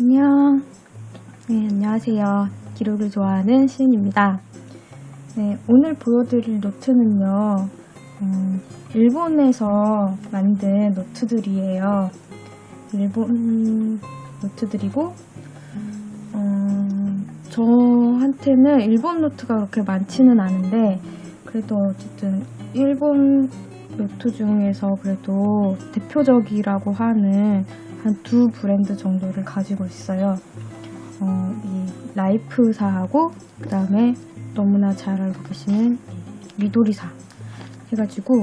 안녕. 네, 안녕하세요. 기록을 좋아하는 시은입니다. 네, 오늘 보여드릴 노트는요, 음, 일본에서 만든 노트들이에요. 일본 노트들이고, 음, 저한테는 일본 노트가 그렇게 많지는 않은데, 그래도 어쨌든 일본 노트 중에서 그래도 대표적이라고 하는 한 두 브랜드 정도를 가지고 있어요. 어, 이 라이프사하고 그 다음에 너무나 잘 알고 계시는 이 미도리사 해가지고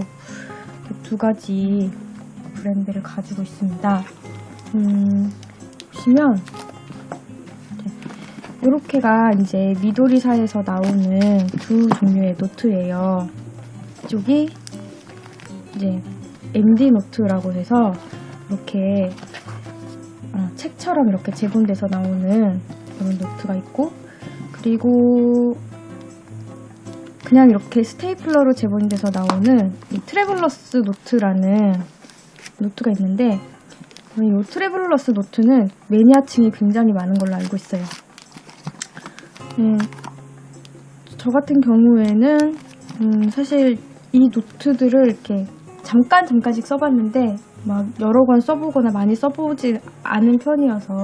이두 가지 브랜드를 가지고 있습니다. 음, 보시면 이렇게가 이제 미도리사에서 나오는 두 종류의 노트예요. 이쪽이 이제 MD 노트라고 해서 이렇게 어, 책처럼 이렇게 제본돼서 나오는 그런 노트가 있고 그리고 그냥 이렇게 스테이플러로 제본돼서 나오는 이 트래블러스 노트라는 노트가 있는데 이 트래블러스 노트는 매니아층이 굉장히 많은 걸로 알고 있어요. 음, 저 같은 경우에는 음, 사실 이 노트들을 이렇게 잠깐 잠깐씩 써봤는데 막 여러 권 써보거나 많이 써보지 않은 편이어서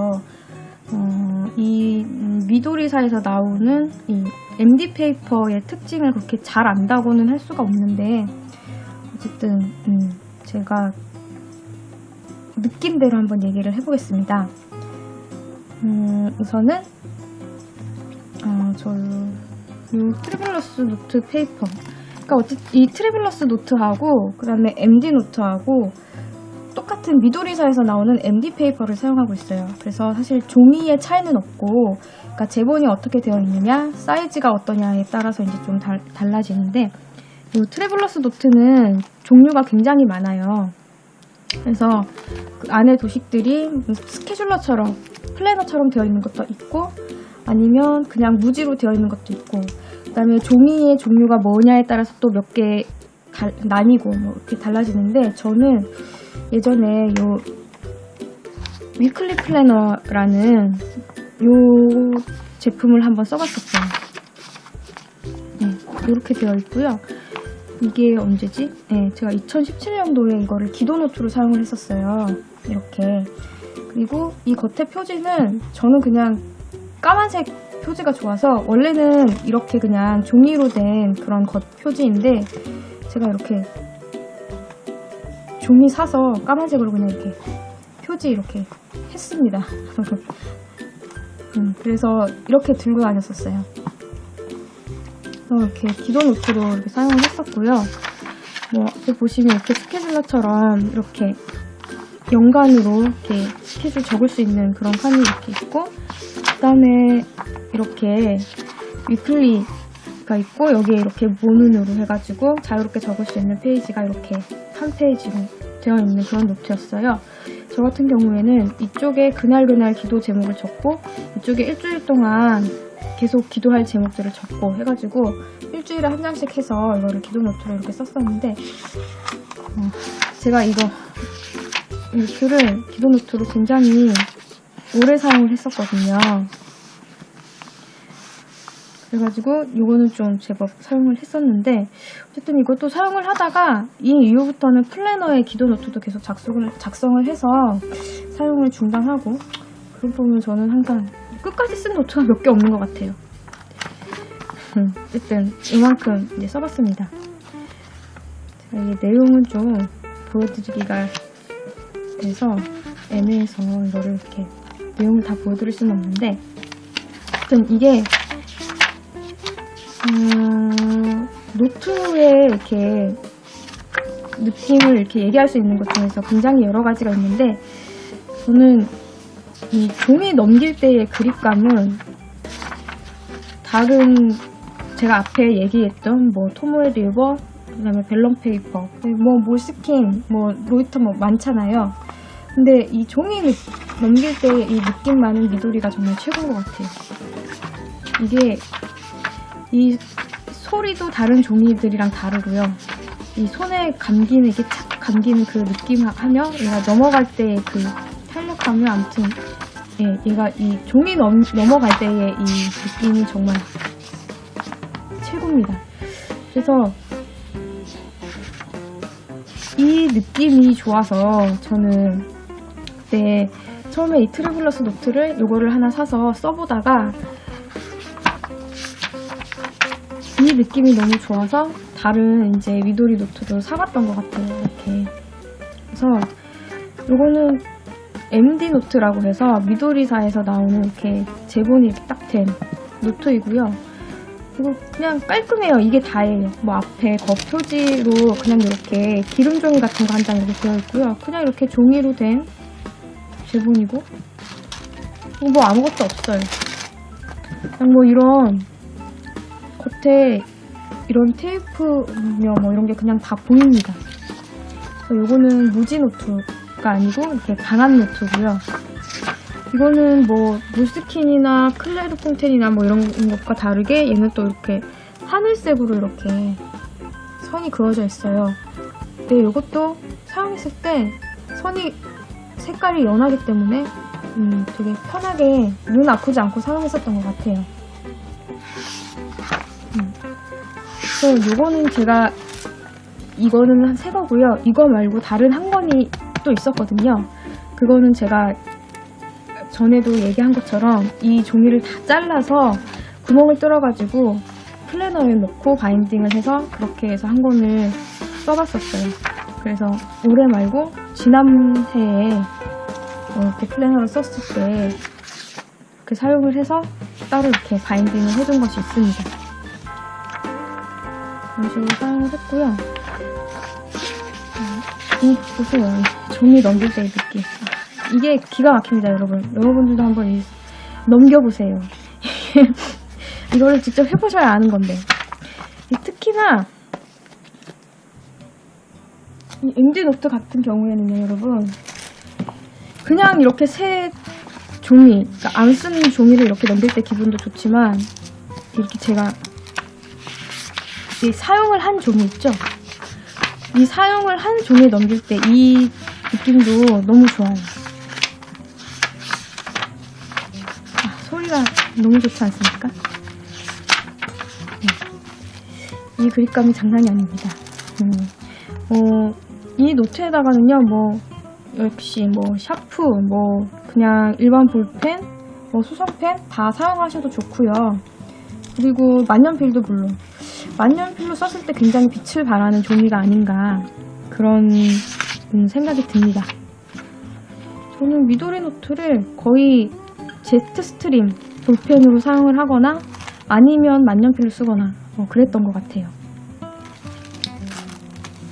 어, 이 음, 미도리사에서 나오는 이 MD 페이퍼의 특징을 그렇게 잘 안다고는 할 수가 없는데 어쨌든 음, 제가 느낌대로 한번 얘기를 해보겠습니다. 음, 우선은 어, 저이 트리블러스 노트 페이퍼 그러니까 어쨌든 이 트리블러스 노트하고 그 다음에 MD 노트하고 똑같은 미도리사에서 나오는 MD 페이퍼를 사용하고 있어요. 그래서 사실 종이의 차이는 없고, 그러니까 제본이 어떻게 되어 있느냐, 사이즈가 어떠냐에 따라서 이제 좀 달, 달라지는데, 이 트래블러스 노트는 종류가 굉장히 많아요. 그래서 그 안에 도식들이 스케줄러처럼, 플래너처럼 되어 있는 것도 있고, 아니면 그냥 무지로 되어 있는 것도 있고, 그 다음에 종이의 종류가 뭐냐에 따라서 또 몇 개 나뉘고, 뭐 이렇게 달라지는데, 저는 예전에 요 위클리 플래너라는 요 제품을 한번 써봤었어요. 네, 이렇게 되어 있고요. 이게 언제지? 네, 제가 2017년도에 이거를 기도 노트로 사용을 했었어요. 이렇게. 그리고 이 겉에 표지는 저는 그냥 까만색 표지가 좋아서 원래는 이렇게 그냥 종이로 된 그런 겉 표지인데 제가 이렇게 종이 사서 까만색으로 그냥 이렇게 표지 이렇게 했습니다. 음, 그래서 이렇게 들고 다녔었어요. 이렇게 기도 노트로 이렇게 사용을 했었고요. 뭐 앞에 보시면 이렇게 스케줄러처럼 이렇게 연간으로 이렇게 스케줄 적을 수 있는 그런 칸이 이렇게 있고 그다음에 이렇게 위클리가 있고 여기에 이렇게 모눈으로 해가지고 자유롭게 적을 수 있는 페이지가 이렇게 한 페이지로 되어 있는 그런 노트였어요. 저 같은 경우에는 이쪽에 그날 그날 기도 제목을 적고 이쪽에 일주일 동안 계속 기도할 제목들을 적고 해가지고 일주일에 한 장씩 해서 이거를 기도 노트로 이렇게 썼었는데 어, 제가 이거 노트를 기도 노트로 굉장히 오래 사용을 했었거든요. 그래가지고 이거는 좀 제법 사용을 했었는데 어쨌든 이것도 사용을 하다가 이 이후부터는 플래너의 기도 노트도 계속 작성을, 작성을 해서 사용을 중단하고 그런 보면 저는 항상 끝까지 쓴 노트가 몇 개 없는 것 같아요. 음, 어쨌든 이만큼 이제 써봤습니다. 제가 이 내용은 좀 보여드리기가 돼서 애매해서 이거를 이렇게 내용을 다 보여드릴 수는 없는데 어쨌든 이게 음, 노트에 이렇게 느낌을 이렇게 얘기할 수 있는 것 중에서 굉장히 여러 가지가 있는데 저는 이 종이 넘길 때의 그립감은 다른 제가 앞에 얘기했던 뭐 토모에 리버 그다음에 벨럼 페이퍼 뭐 몰스킨 뭐 로이터 뭐 많잖아요. 근데 이 종이 느- 넘길 때이 느낌 많은 미도리가 정말 최고인 것 같아요. 이게 이 소리도 다른 종이들이랑 다르고요. 이 손에 감기는 이게 착 감기는 그 느낌 하며 얘가 넘어갈 때의 그 탄력감은 아무튼 예, 얘가 이 종이 넘, 넘어갈 때의 이 느낌이 정말 최고입니다. 그래서 이 느낌이 좋아서 저는 그때 처음에 이 트래블러스 노트를 요거를 하나 사서 써보다가 이 느낌이 너무 좋아서 다른 이제 미도리 노트도 사봤던 것 같아요. 이렇게. 그래서 요거는 MD 노트라고 해서 미도리사에서 나오는 이렇게 제본이 딱 된 노트이고요. 그리고 그냥 깔끔해요. 이게 다예요. 뭐 앞에 겉 표지로 그냥 이렇게 기름 종이 같은 거 한 장 이렇게 되어 있고요. 그냥 이렇게 종이로 된 제본이고 뭐 아무것도 없어요. 그냥 뭐 이런 겉에 이런 테이프며 뭐 이런 게 그냥 다 보입니다. 요거는 무지 노트가 아니고 이렇게 강한 노트고요. 이거는 뭐 무스킨이나 클레르 퐁텐이나 뭐 이런 것과 다르게 얘는 또 이렇게 하늘색으로 이렇게 선이 그어져 있어요. 근데 이것도 사용했을 때 선이 색깔이 연하기 때문에 음, 되게 편하게 눈 아프지 않고 사용했었던 것 같아요. 그래서 요거는 제가 이거는 한새 거고요. 이거 말고 다른 한 권이 또 있었거든요. 그거는 제가 전에도 얘기한 것처럼 이 종이를 다 잘라서 구멍을 뚫어가지고 플래너에 넣고 바인딩을 해서 그렇게 해서 한 권을 써봤었어요. 그래서 올해 말고 지난해에 어, 이렇게 플래너를 썼을 때 이렇게 사용을 해서 따로 이렇게 바인딩을 해준 것이 있습니다. 식으로 사용을 했고요. 음, 이 보세요. 이 종이 넘길 때의 느낌. 이게 기가 막힙니다, 여러분. 여러분들도 한번 이- 넘겨보세요. 이거를 직접 해보셔야 아는 건데. 이 특히나 이 MD 노트 같은 경우에는요, 여러분. 그냥 이렇게 새 종이, 그러니까 안쓴 종이를 이렇게 넘길 때 기분도 좋지만, 이렇게 제가 이 사용을 한 종이 있죠? 이 사용을 한 종이에 넘길 때 이 느낌도 너무 좋아요. 아, 소리가 너무 좋지 않습니까? 네. 이 그립감이 장난이 아닙니다. 음, 어, 이 노트에다가는요, 뭐, 역시 뭐, 샤프, 뭐, 그냥 일반 볼펜, 뭐, 수성펜 다 사용하셔도 좋고요. 그리고 만년필도 물론. 만년필로 썼을 때 굉장히 빛을 발하는 종이가 아닌가, 그런 음, 생각이 듭니다. 저는 미도리 노트를 거의 제트 스트림 볼펜으로 사용을 하거나 아니면 만년필로 쓰거나 뭐 그랬던 것 같아요.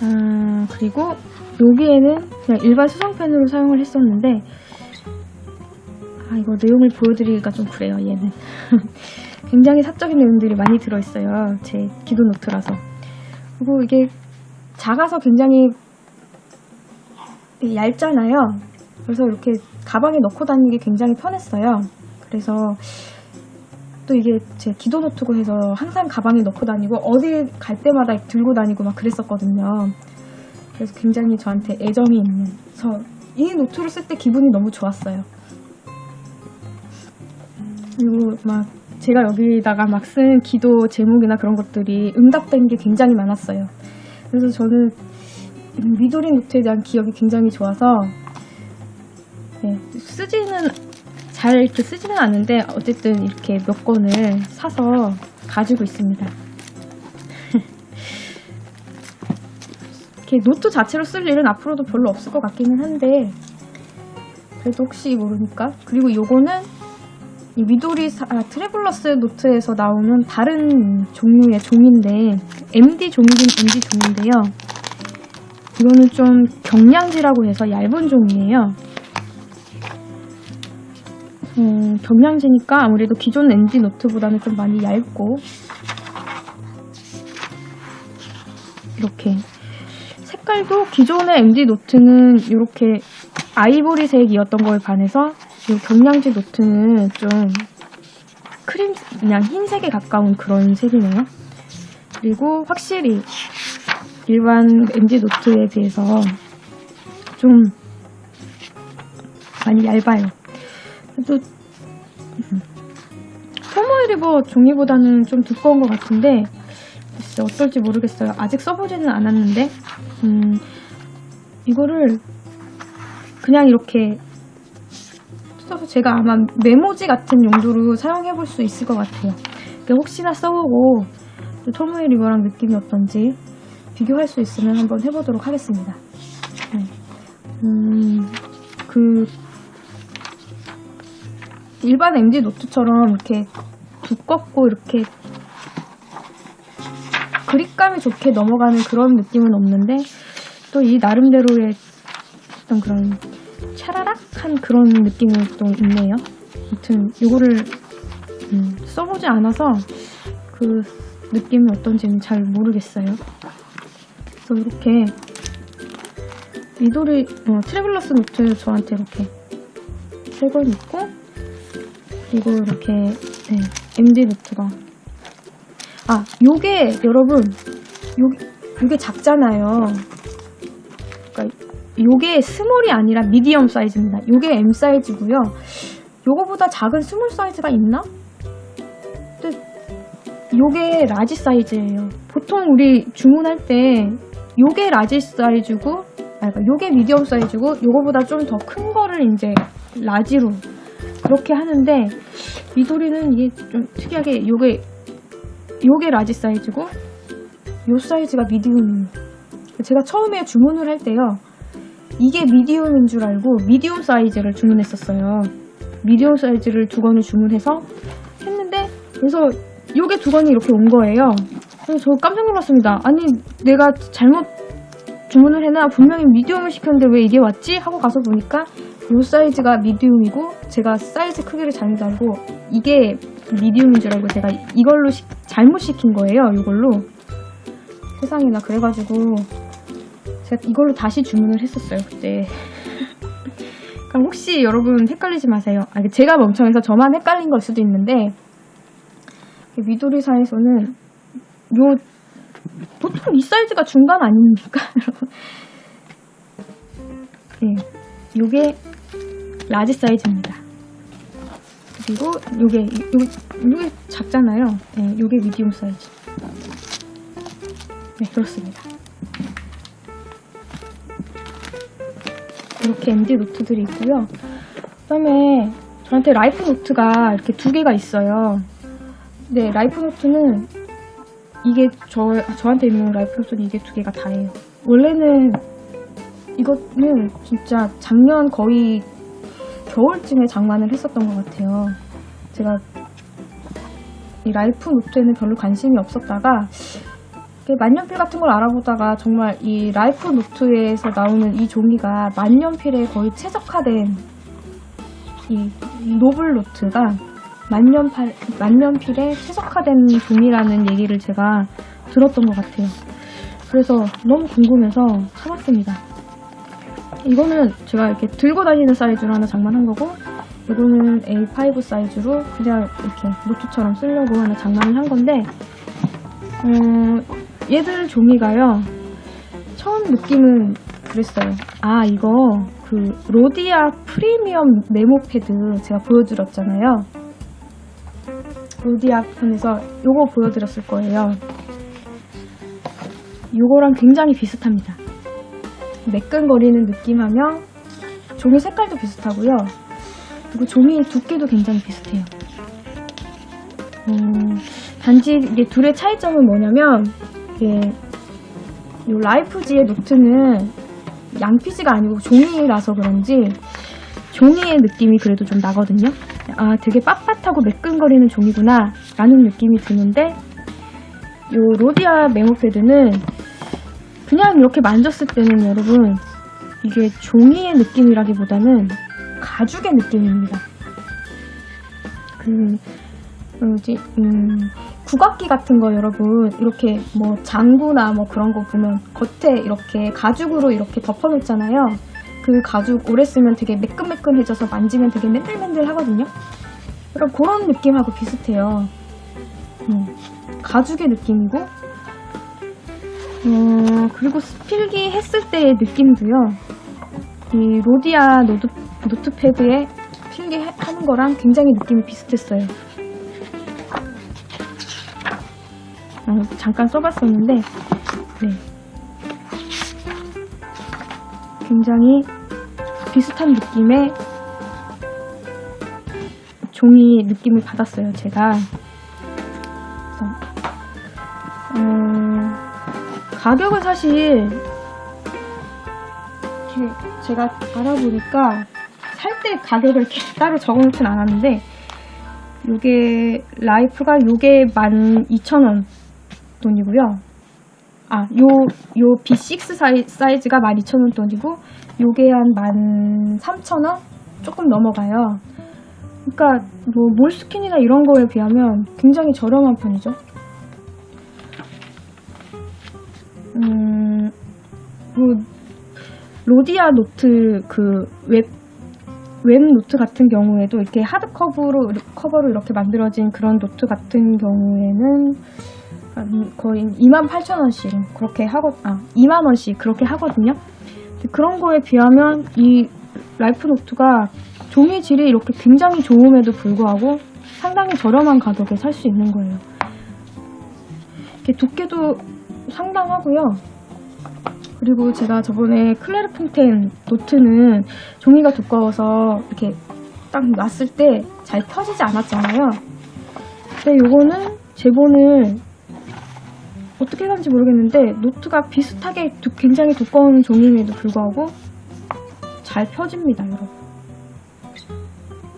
아, 그리고 여기에는 그냥 일반 수성펜으로 사용을 했었는데 아 이거 내용을 보여드리기가 좀 그래요 얘는 굉장히 사적인 내용들이 많이 들어있어요 제 기도 노트라서 그리고 이게 작아서 굉장히 얇잖아요 그래서 이렇게 가방에 넣고 다니기 굉장히 편했어요. 그래서 또 이게 제 기도 노트고 해서 항상 가방에 넣고 다니고 어디 갈 때마다 들고 다니고 막 그랬었거든요. 그래서 굉장히 저한테 애정이 있는. 그래서 이 노트를 쓸 때 기분이 너무 좋았어요. 그리고 막 제가 여기다가 막 쓴 기도 제목이나 그런 것들이 응답된 게 굉장히 많았어요. 그래서 저는 미도리 노트에 대한 기억이 굉장히 좋아서 네, 쓰지는 잘 이렇게 쓰지는 않는데 어쨌든 이렇게 몇 권을 사서 가지고 있습니다. 이렇게 노트 자체로 쓸 일은 앞으로도 별로 없을 것 같기는 한데 그래도 혹시 모르니까 그리고 요거는 이 미도리 사- 아, 트래블러스 노트에서 나오는 다른 종류의 종인데 MD 종이긴 MD 종인데요. 이거는 좀 경량지라고 해서 얇은 종이에요. 음, 경량지니까 아무래도 기존 MD 노트보다는 좀 많이 얇고 이렇게 색깔도 기존의 MD 노트는 이렇게 아이보리색이었던 거에 반해서 이 경량지 노트는 좀 크림 그냥 흰색에 가까운 그런 색이네요. 그리고 확실히 일반 MD 노트에 비해서 좀 많이 얇아요. 또 음, 토모이 리버 종이보다는 좀 두꺼운 것 같은데 글쎄 어떨지 모르겠어요. 아직 써보지는 않았는데 음, 이거를 그냥 이렇게 써서 제가 아마 메모지 같은 용도로 사용해 볼 수 있을 것 같아요. 혹시나 써보고 또 토모이 리버랑 느낌이 어떤지 비교할 수 있으면 한번 해보도록 하겠습니다. 네. 음, 그 일반 MG 노트처럼 이렇게 두껍고 이렇게 그립감이 좋게 넘어가는 그런 느낌은 없는데 또 이 나름대로의 어떤 그런 차라락 한 그런 느낌이 또 있네요. 아무튼 이거를 음, 써보지 않아서 그 느낌이 어떤지는 잘 모르겠어요. 그래서 이렇게 미도리 어, 트래블러스 노트 저한테 이렇게 세 권 있고 그리고 이렇게 네, MD 노트가 아 요게 여러분 요 요게 작잖아요. 그러니까 요게 스몰이 아니라 미디엄 사이즈입니다. 요게 M 사이즈고요. 요거보다 작은 스몰 사이즈가 있나? 근데 요게 라지 사이즈예요. 보통 우리 주문할 때 요게 라지 사이즈고 아, 그러니까 요게 미디엄 사이즈고 요거보다 좀 더 큰 거를 이제 라지로 그렇게 하는데 미도리는 이게 좀 특이하게 요게 요게 라지 사이즈고 요 사이즈가 미디움이에요. 제가 처음에 주문을 할 때요. 이게 미디움인 줄 알고 미디움 사이즈를 주문했었어요. 미디움 사이즈를 두 권을 주문해서 했는데 그래서 요게 두 권이 이렇게 온 거예요. 그래서 저 깜짝 놀랐습니다. 아니 내가 잘못 주문을 해나 분명히 미디움을 시켰는데 왜 이게 왔지? 하고 가서 보니까 요 사이즈가 미디움이고 제가 사이즈 크기를 잘못 알고 이게 미디움인 줄 알고 제가 이걸로 시- 잘못 시킨 거예요. 이걸로 세상에나 그래가지고 제가 이걸로 다시 주문을 했었어요 그때. 그럼 혹시 여러분 헷갈리지 마세요. 아, 제가 멍청해서 저만 헷갈린 걸 수도 있는데 미도리사에서는 요 보통 이 사이즈가 중간 아닙니까? 여러분? 예, 요게 라지 사이즈입니다. 그리고 요게 요, 요게 작잖아요. 예, 요게 미디움 사이즈. 네, 그렇습니다. 이렇게 MD 노트들이 있고요. 그다음에 저한테 라이프 노트가 이렇게 두 개가 있어요. 네, 라이프 노트는 이게 저 저한테 있는 라이프 노트는 이게 두 개가 다예요. 원래는 이거는 진짜 작년 거의 겨울쯤에 장만을 했었던 것 같아요. 제가 이 라이프 노트에는 별로 관심이 없었다가 만년필 같은 걸 알아보다가 정말 이 라이프 노트에서 나오는 이 종이가 만년필에 거의 최적화된 이 노블 노트가 만년필, 만년필에 최적화된 종이라는 얘기를 제가 들었던 것 같아요. 그래서 너무 궁금해서 사봤습니다. 이거는 제가 이렇게 들고 다니는 사이즈로 하나 장만한 거고, 이거는 A5 사이즈로 그냥 이렇게 노트처럼 쓰려고 하나 장만을 한 건데, 음, 얘들 종이가요. 처음 느낌은 그랬어요. 아, 이거 그 로디아 프리미엄 메모 패드 제가 보여드렸잖아요. 로디아 편에서 요거 보여드렸을 거예요. 요거랑 굉장히 비슷합니다. 매끈거리는 느낌하며 종이 색깔도 비슷하고요. 그리고 종이 두께도 굉장히 비슷해요. 음, 단지 이게 둘의 차이점은 뭐냐면 이게 요 라이프지의 노트는 양피지가 아니고 종이라서 그런지 종이의 느낌이 그래도 좀 나거든요. 아, 되게 빳빳하고 매끈거리는 종이구나 라는 느낌이 드는데 요 로디아 메모 패드는 그냥 이렇게 만졌을 때는 여러분 이게 종이의 느낌이라기보다는 가죽의 느낌입니다. 그 뭐지 음, 국악기 같은 거 여러분 이렇게 뭐 장구나 뭐 그런 거 보면 겉에 이렇게 가죽으로 이렇게 덮어놓잖아요. 그 가죽 오래 쓰면 되게 매끈매끈해져서 만지면 되게 맨들맨들 하거든요. 그럼 그런 느낌하고 비슷해요. 음, 가죽의 느낌이고, 어, 그리고 필기 했을 때의 느낌도요. 이 로디아 노트, 노트패드에 필기하는 거랑 굉장히 느낌이 비슷했어요. 잠깐 써봤었는데, 네. 굉장히 비슷한 느낌의 종이 느낌을 받았어요, 제가. 음, 가격은 사실, 제가 알아보니까, 살 때 가격을 따로 적어놓진 않았는데, 요게, 라이프가 요게 12,000원 돈이고요. 아, 요, 요 B6 사이, 사이즈가 12,000원 돈이고, 요게 한 13,000원? 조금 넘어가요. 그러니까 뭐 몰스킨이나 이런 거에 비하면 굉장히 저렴한 편이죠. 음, 뭐 로디아 노트 그 웹 웹 노트 같은 경우에도 이렇게 하드 커버로 커버로 이렇게 만들어진 그런 노트 같은 경우에는 한 거의 28,000원씩 그렇게 하고 아 2만 원씩 그렇게 하거든요. 그런 거에 비하면 이 라이프 노트가 종이 질이 이렇게 굉장히 좋음에도 불구하고 상당히 저렴한 가격에 살 수 있는 거예요. 이렇게 두께도 상당하고요. 그리고 제가 저번에 클레르 퐁텐 노트는 종이가 두꺼워서 이렇게 딱 놨을 때 잘 펴지지 않았잖아요. 근데 요거는 제본을 어떻게 하는지 모르겠는데 노트가 비슷하게 두- 굉장히 두꺼운 종임에도 불구하고 잘 펴집니다, 여러분.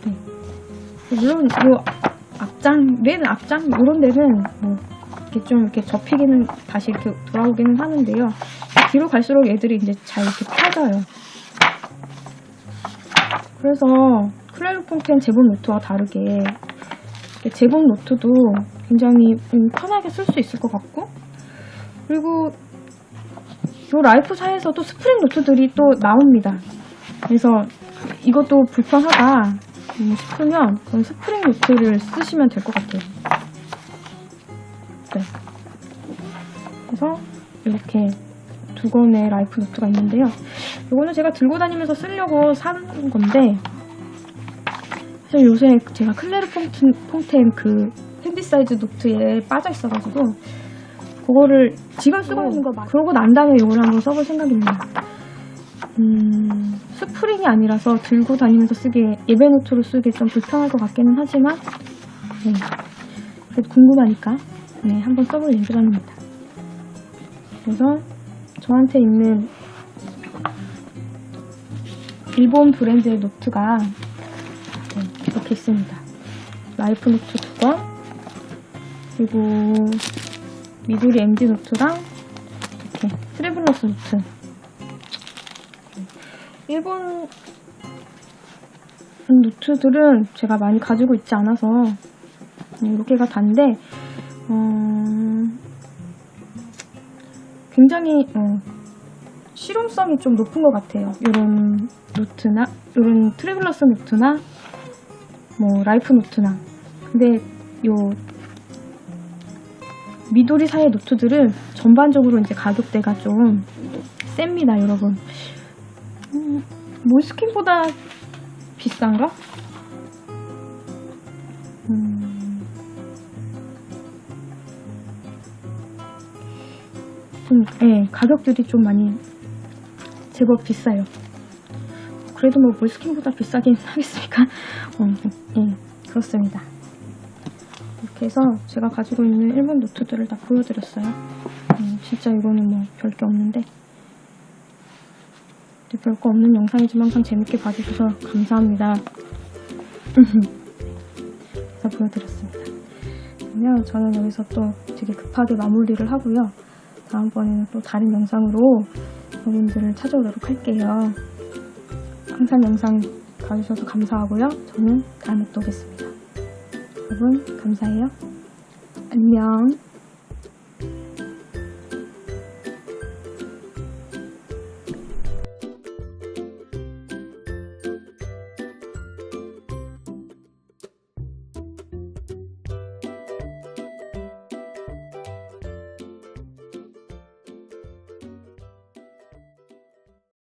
네. 물론 요 앞장, 맨 앞장 이런 데는 뭐 이렇게 좀 이렇게 접히기는 다시 이렇게 돌아오기는 하는데요. 뒤로 갈수록 얘들이 이제 잘 이렇게 펴져요. 그래서 클레르 퐁텐 제본 노트와 다르게 제본 노트도 굉장히 음, 편하게 쓸 수 있을 것 같고 그리고 요 라이프사에서도 스프링 노트들이 또 나옵니다. 그래서 이것도 불편하다 음, 싶으면 그럼 스프링 노트를 쓰시면 될 것 같아요. 네. 그래서 이렇게 두 권의 라이프 노트가 있는데요. 이거는 제가 들고 다니면서 쓰려고 산 건데 사실 요새 제가 클레르 퐁텐 그 핸디 사이즈 노트에 빠져 있어가지고 그거를 지금 쓰고 있는 거 맞. 그러고 난 다음에 이걸 한번 써볼 생각입니다. 음, 스프링이 아니라서 들고 다니면서 쓰기에 예배 노트로 쓰기 좀 불편할 것 같기는 하지만 네. 그래도 궁금하니까 네, 한번 써볼 예정입니다. 그래서 저한테 있는 일본 브랜드의 노트가 네, 이렇게 있습니다. 라이프 노트 두 권, 그리고 미도리 MD 노트랑 이렇게 트래블러스 노트. 일본 노트들은 제가 많이 가지고 있지 않아서 이렇게가 단데 어, 굉장히 어, 실용성이 좀 높은 것 같아요. 이런 노트나 이런 트래블러스 노트나 뭐 라이프 노트나 근데 요 미도리사의 노트들은 전반적으로 이제 가격대가 좀 셉니다, 여러분. 음, 몰스킨보다 비싼가? 음, 좀, 예, 가격들이 좀 많이 제법 비싸요. 그래도 뭐 몰스킨보다 비싸긴 하겠습니까? 어, 예, 그렇습니다. 이렇게 해서 제가 가지고 있는 일본 노트들을 다 보여드렸어요. 음, 진짜 이거는 뭐 별 게 없는데 별거 없는 영상이지만 항상 재밌게 봐주셔서 감사합니다. 다 보여드렸습니다. 그러면 저는 여기서 또 되게 급하게 마무리를 하고요. 다음번에는 또 다른 영상으로 여러분들을 찾아오도록 할게요. 항상 영상 봐주셔서 감사하고요. 저는 다음에 또 오겠습니다. 여러분 감사해요. 안녕.